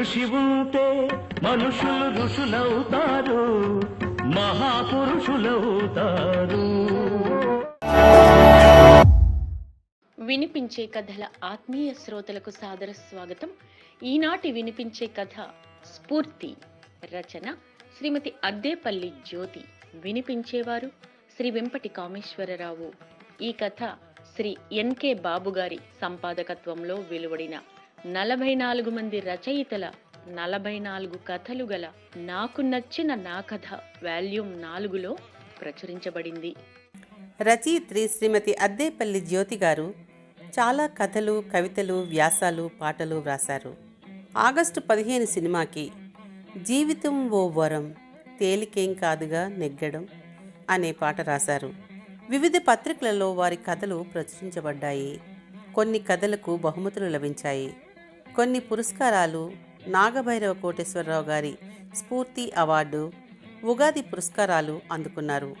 కృషి ఉంటే మనుషులు ఋషులవుతారు మహాపురుషులవుతారు. వినిపించే కథల ఆత్మీయ శ్రోతలకు సాదర స్వాగతం. ఈనాటి వినిపించే కథ స్ఫూర్తి రచన శ్రీమతి అద్దేపల్లి జ్యోతి వినిపించేవారు శ్రీ వెంపటి కామేశ్వరరావు. ఈ కథ శ్రీ ఎన్కే బాబు గారి సంపాదకత్వంలో వెలువడిన నలభై నాలుగు మంది రచయితల నలభై నాలుగు కథలు గల నాకు నచ్చిన నా కథ వాల్యూమ్ నాలుగులో ప్రచురించబడింది. రచయిత్రి శ్రీమతి అద్దేపల్లి జ్యోతి గారు చాలా కథలు కవితలు వ్యాసాలు పాటలు వ్రాశారు. ఆగస్టు పదిహేను సినిమాకి జీవితం ఓ వరం తేలికేం కాదుగా నెగ్గడం అనే పాట రాశారు. వివిధ పత్రికలలో వారి కథలు ప్రచురించబడ్డాయి. కొన్ని కథలకు బహుమతులు లభించాయి. కొన్ని పురస్కారాలు నాగభైరవ కోటేశ్వరరావు గారి స్ఫూర్తి అవార్డు ఉగాది పురస్కారాలు అందుకున్నారు.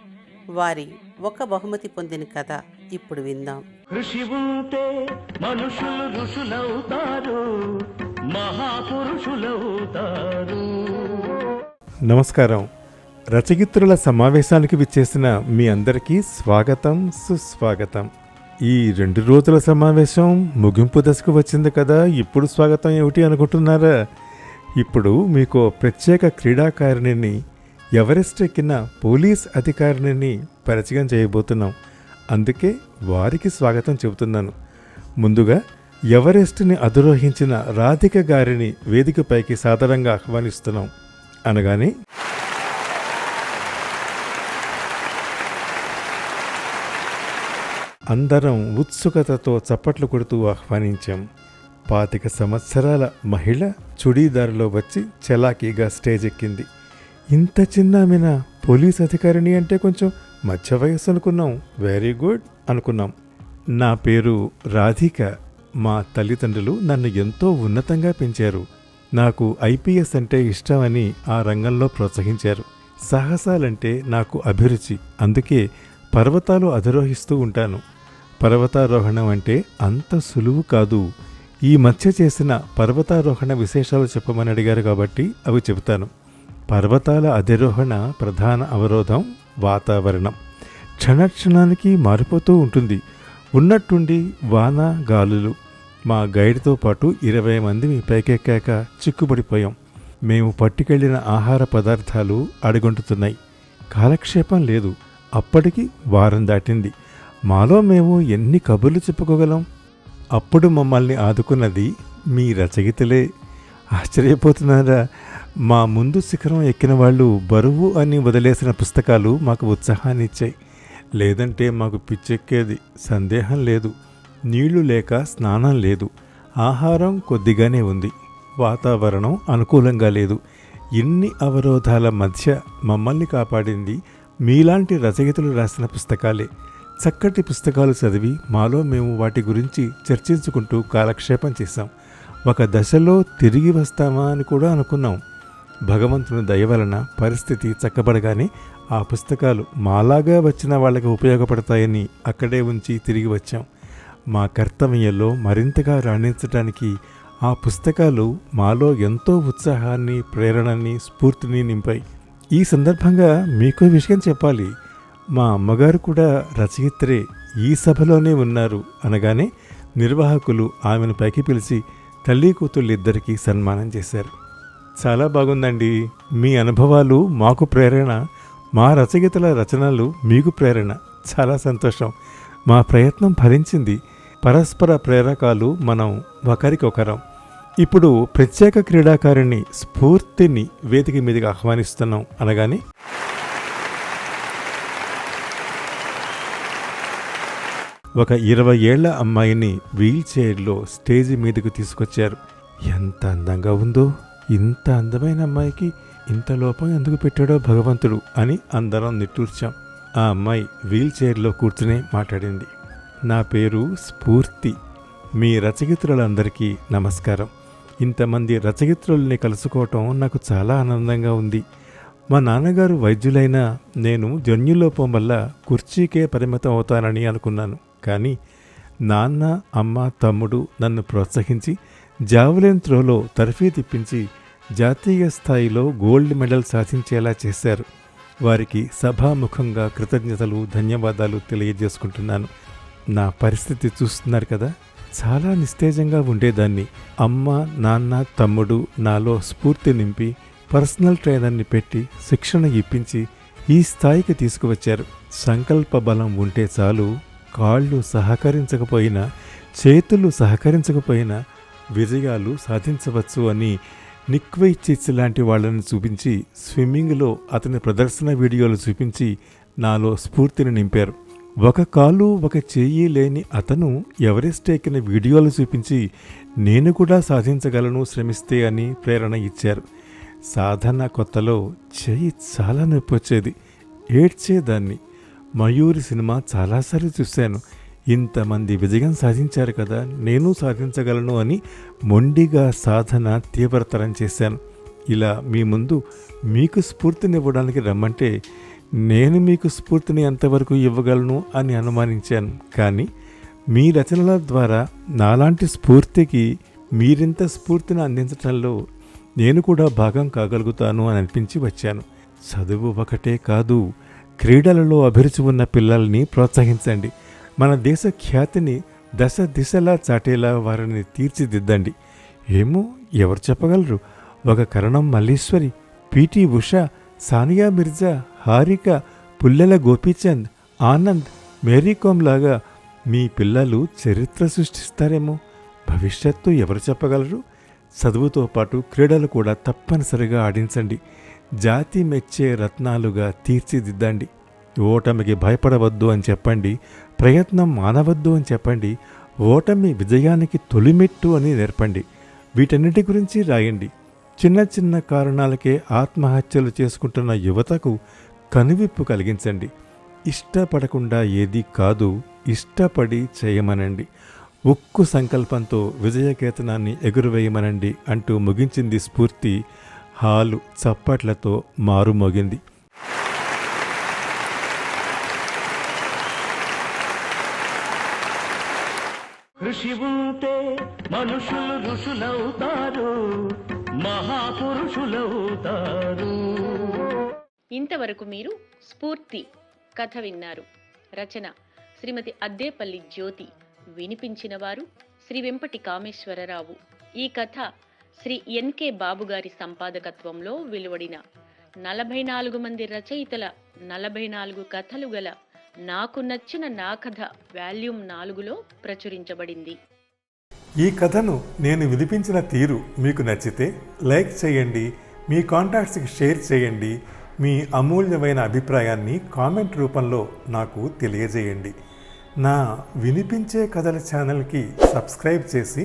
వారి ఒక బహుమతి పొందిన కథ ఇప్పుడు విందాం. కృషి ఉంటే మనుషులు ఋషులవుతారు మహాపురుషులవుతారు. నమస్కారం. రచయిత్రుల సమావేశానికి విచ్చేసిన మీ అందరికీ స్వాగతం సుస్వాగతం. ఈ రెండు రోజుల సమావేశం ముగింపు దశకు వచ్చింది కదా. ఇప్పుడు స్వాగతం ఏమిటి అనుకుంటున్నారా? ఇప్పుడు మీకు ప్రత్యేక క్రీడాకారిణిని ఎవరెస్ట్ ఎక్కిన పోలీస్ అధికారిని పరిచయం చేయబోతున్నాం. అందుకే వారికి స్వాగతం చెబుతున్నాను. ముందుగా ఎవరెస్ట్ని అధిరోహించిన రాధిక గారిని వేదికపైకి సాధారణంగా ఆహ్వానిస్తున్నాం. అనగానే అందరం ఉత్సుకతతో చప్పట్లు కొడుతూ ఆహ్వానించాం. పాతిక సంవత్సరాల మహిళ చుడీదారులో వచ్చి చలాకీగా స్టేజ్ ఎక్కింది ఇంత చిన్న ఆమెన పోలీస్ అధికారిని అంటే కొంచెం మధ్య వయస్సు అనుకున్నాం వెరీ గుడ్ అనుకున్నాం. నా పేరు రాధిక. మా తల్లిదండ్రులు నన్ను ఎంతో ఉన్నతంగా పెంచారు. నాకు ఐపీఎస్ అంటే ఇష్టమని ఆ రంగంలో ప్రోత్సహించారు. సాహసాలంటే నాకు అభిరుచి. అందుకే పర్వతాలు అధిరోహిస్తూ ఉంటాను. పర్వతారోహణం అంటే అంత సులువు కాదు. ఈ మధ్య చేసిన పర్వతారోహణ విశేషాలు చెప్పమని అడిగారు కాబట్టి అవి చెబుతాను. పర్వతాల అధిరోహణ ప్రధాన అవరోధం వాతావరణం. క్షణక్షణానికి మారిపోతూ ఉంటుంది. ఉన్నట్టుండి వాన గాలులు. మా గైడ్తో పాటు ఇరవై మంది పైకెక్కాక చిక్కుబడిపోయాం. మేము పట్టుకెళ్ళిన ఆహార పదార్థాలు అడుగొంటుతున్నాయి. కాలక్షేపం లేదు. అప్పటికి వారం దాటింది. మాలో మేము ఎన్ని కబుర్లు చెప్పుకోగలం? అప్పుడు మమ్మల్ని ఆదుకున్నది మీ రచయితలే. ఆశ్చర్యపోతున్నారా? మా ముందు శిఖరం ఎక్కిన వాళ్ళు బరువు అని వదిలేసిన పుస్తకాలు మాకు ఉత్సాహాన్ని ఇచ్చాయి లేదంటే మాకు పిచ్చెక్కేది. సందేహం లేదు. నీళ్ళు లేక స్నానం లేదు. ఆహారం కొద్దిగానే ఉంది. వాతావరణం అనుకూలంగా లేదు. ఇన్ని అవరోధాల మధ్య మమ్మల్ని కాపాడింది మీలాంటి రచయితలు రాసిన పుస్తకాలే. చక్కటి పుస్తకాలు చదివి మాలో మేము వాటి గురించి చర్చించుకుంటూ కాలక్షేపం చేశాం. ఒక దశలో తిరిగి వస్తామా అని కూడా అనుకున్నాం. భగవంతుని దయ వలన పరిస్థితి చక్కబడగానే ఆ పుస్తకాలు మాలాగా వచ్చిన వాళ్ళకి ఉపయోగపడతాయని అక్కడే ఉంచి తిరిగి వచ్చాం. మా కర్తవ్యంలో మరింతగా రాణించడానికి ఆ పుస్తకాలు మాలో ఎంతో ఉత్సాహాన్ని ప్రేరణని స్ఫూర్తిని నింపాయి. ఈ సందర్భంగా మీకు విషయం చెప్పాలి. మా అమ్మగారు కూడా రచయిత్రే ఈ సభలోనే ఉన్నారు అనగానే నిర్వాహకులు ఆమెను పైకి పిలిచి తల్లి కూతుళ్ళిద్దరికీ సన్మానం చేశారు. చాలా బాగుందండి. మీ అనుభవాలు మాకు ప్రేరణ మా రచయితల రచనలు మీకు ప్రేరణ. చాలా సంతోషం. మా ప్రయత్నం ఫలించింది. పరస్పర ప్రేరకాలు మనం ఒకరికొకరం. ఇప్పుడు ప్రత్యేక క్రీడాకారిణి స్ఫూర్తిని వేదిక మీదకి ఆహ్వానిస్తున్నాం అనగానే ఒక ఇరవై ఏళ్ళ అమ్మాయిని వీల్ చైర్లో స్టేజి మీదకు తీసుకొచ్చారు. ఎంత అందంగా ఉందో ఇంత అందమైన అమ్మాయికి ఇంత లోపం ఎందుకు పెట్టాడో భగవంతుడు అని అందరం నిట్టూర్చాం. ఆ అమ్మాయి వీల్ చైర్లో కూర్చునే మాట్లాడింది. నా పేరు స్ఫూర్తి. మీ రచయిత్రులందరికీ నమస్కారం. ఇంతమంది రచయిత్రుల్ని కలుసుకోవటం నాకు చాలా ఆనందంగా ఉంది. మా నాన్నగారు వైద్యులైనా నేను జన్యులోపం వల్ల కుర్చీకే పరిమితం అవుతానని అనుకున్నాను. కానీ నాన్న అమ్మ తమ్ముడు నన్ను ప్రోత్సహించి జావలిన్ త్రోలో తర్ఫీ తిప్పించి జాతీయ స్థాయిలో గోల్డ్ మెడల్ సాధించేలా చేశారు. వారికి సభాముఖంగా కృతజ్ఞతలు ధన్యవాదాలు తెలియజేసుకుంటున్నాను. నా పరిస్థితి చూస్తున్నారు కదా? చాలా నిస్తేజంగా ఉండేదాన్ని. అమ్మ నాన్న తమ్ముడు నాలో స్ఫూర్తి నింపి పర్సనల్ ట్రైనర్ని పెట్టి శిక్షణ ఇప్పించి ఈ స్థాయికి తీసుకువచ్చారు. సంకల్ప బలం ఉంటే చాలు. కాళ్ళు సహకరించకపోయినా చేతులు సహకరించకపోయినా విజయాలు సాధించవచ్చు అని నిక్వైచిట్స్ లాంటి వాళ్ళని చూపించి స్విమ్మింగ్లో అతని ప్రదర్శన వీడియోలు చూపించి నాలో స్ఫూర్తిని నింపారు. ఒక కాలు ఒక చేయి లేని అతను ఎవరెస్ట్ ఎక్కిన వీడియోలు చూపించి నేను కూడా సాధించగలను శ్రమిస్తే అని ప్రేరణ ఇచ్చారు. సాధన కొత్తలో చేయి చాలా నొప్పి వచ్చేది. ఏడ్చేదాన్ని. మయూరి సినిమా చాలాసార్లు చూశాను. ఇంతమంది విజయం సాధించారు కదా నేను సాధించగలను అని మొండిగా సాధన తీవ్రతరం చేశాను. ఇలా మీ ముందు మీకు స్ఫూర్తినివ్వడానికి రమ్మంటే నేను మీకు స్ఫూర్తిని ఎంతవరకు ఇవ్వగలను అని అనుమానించాను. కానీ మీ రచనల ద్వారా నాలాంటి స్ఫూర్తికి మీరింత స్ఫూర్తిని అందించటంలో నేను కూడా భాగం కాగలుగుతాను అని అనిపించి వచ్చాను. చదువు ఒకటే కాదు క్రీడలలో అభిరుచి ఉన్న పిల్లల్ని ప్రోత్సహించండి. మన దేశ ఖ్యాతిని దశ దిశలా చాటేలా వారిని తీర్చిదిద్దండి. ఏమో ఎవరు చెప్పగలరు? ఒక కరణం మల్లీశ్వరి పిటి ఉష సానియా మిర్జా హారిక పుల్లెల గోపీచంద్ ఆనంద్ మేరీకోమ్ లాగా మీ పిల్లలు చరిత్ర సృష్టిస్తారేమో? భవిష్యత్తు ఎవరు చెప్పగలరు? చదువుతో పాటు క్రీడలు కూడా తప్పనిసరిగా ఆడించండి. జాతి మెచ్చే రత్నాలుగా తీర్చిదిద్దండి. ఓటమికి భయపడవద్దు అని చెప్పండి ప్రయత్నం మానవద్దు అని చెప్పండి ఓటమి విజయానికి తొలిమెట్టు అని నేర్పండి. వీటన్నిటి గురించి రాయండి. చిన్న చిన్న కారణాలకే ఆత్మహత్యలు చేసుకుంటున్న యువతకు కనువిప్పు కలిగించండి. ఇష్టపడకుండా ఏది కాదు ఇష్టపడి చేయమనండి. ఉక్కు సంకల్పంతో విజయకేతనాన్ని ఎగురవేయమనండి అంటూ ముగించింది స్ఫూర్తి హాలు చప్పట్లతో మారుమోగింది. కృషి ఉంటే మనుషులు ఋషులవుతారు మహాపురుషులవుతారు. ఇంతవరకు మీరు స్ఫూర్తి కథ విన్నారు. రచన శ్రీమతి అద్దేపల్లి జ్యోతి. వినిపించిన వారు శ్రీ వెంపటి కామేశ్వరరావు. ఈ కథ శ్రీ ఎన్కే బాబు గారి సంపాదకత్వంలో వెలువడిన నలభై నాలుగు మంది రచయితల నలభై నాలుగు కథలు గల నాకు నచ్చిన నా కథ వాల్యూమ్ నాలుగులో ప్రచురించబడింది. ఈ కథను నేను వినిపించిన తీరు మీకు నచ్చితే లైక్ చేయండి మీ కాంటాక్ట్స్కి షేర్ చేయండి మీ అమూల్యమైన అభిప్రాయాన్ని కామెంట్ రూపంలో నాకు తెలియజేయండి. నా వినిపించే కథల ఛానల్కి సబ్స్క్రైబ్ చేసి